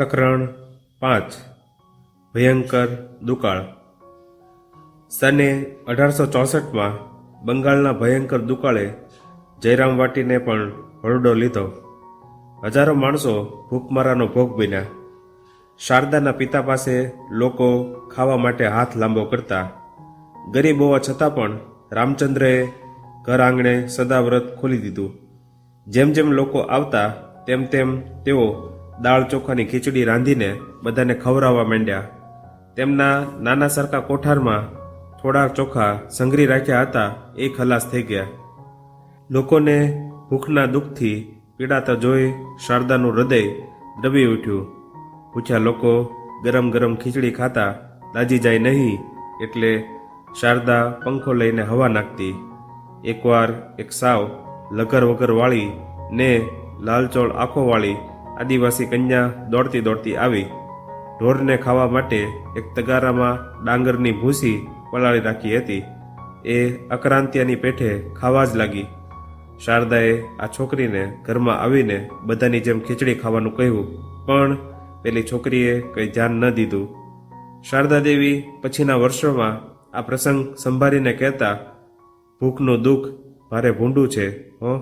પ્રકરણ પાંચ. ભયંકર દુકાળ. સને અઢારસો ચોસઠમાં બંગાળના ભયંકર દુકાળે જયરામ વાટીને પણ હરડો લીધો. હજારો માણસો ભૂખમરાનો ભોગ બન્યા. શારદાના પિતા પાસે લોકો ખાવા માટે હાથ લાંબો કરતા. ગરીબ હોવા છતાં પણ રામચંદ્રએ ઘર આંગણે સદાવ્રત ખોલી દીધું. જેમ જેમ લોકો આવતા, તેમ તેમ તેઓ દાળ ચોખાની ખીચડી રાંધીને બધાને ખવડાવવા માંડ્યા. તેમના નાના સરખા કોઠારમાં થોડા ચોખા સંઘરી રાખ્યા હતા, એ ખલાસ થઈ ગયા. લોકોને ભૂખના દુઃખથી પીડાતા જોઈ શારદાનું હૃદય દબી ઉઠ્યું. પૂછ્યા, લોકો ગરમ ગરમ ખીચડી ખાતા દાજી જાય નહીં? એટલે શારદા પંખો લઈને હવા નાખતી. એકવાર એક સાવ લગર વગર વાળી ને લાલચોળ આંખો વાળી આદિવાસી કન્યા દોડતી દોડતી આવી, ઢોરને ખાવા માટે એક તગારામાં ડાંગરની ભૂસી પલાળી રાખી હતી. એ અકરાંતિયાની પેઠે ખાવા જ લાગી. શારદાએ આ છોકરીને ઘરમાં આવીને બધાની જેમ ખીચડી ખાવાનું કહ્યું, પણ પેલી છોકરીએ કંઈ ધ્યાન ન દીધું. શારદા દેવી પછીના વર્ષોમાં આ પ્રસંગ સંભાળીને કહેતા, ભૂખનું દુઃખ મારે ભૂંડું છે, હો.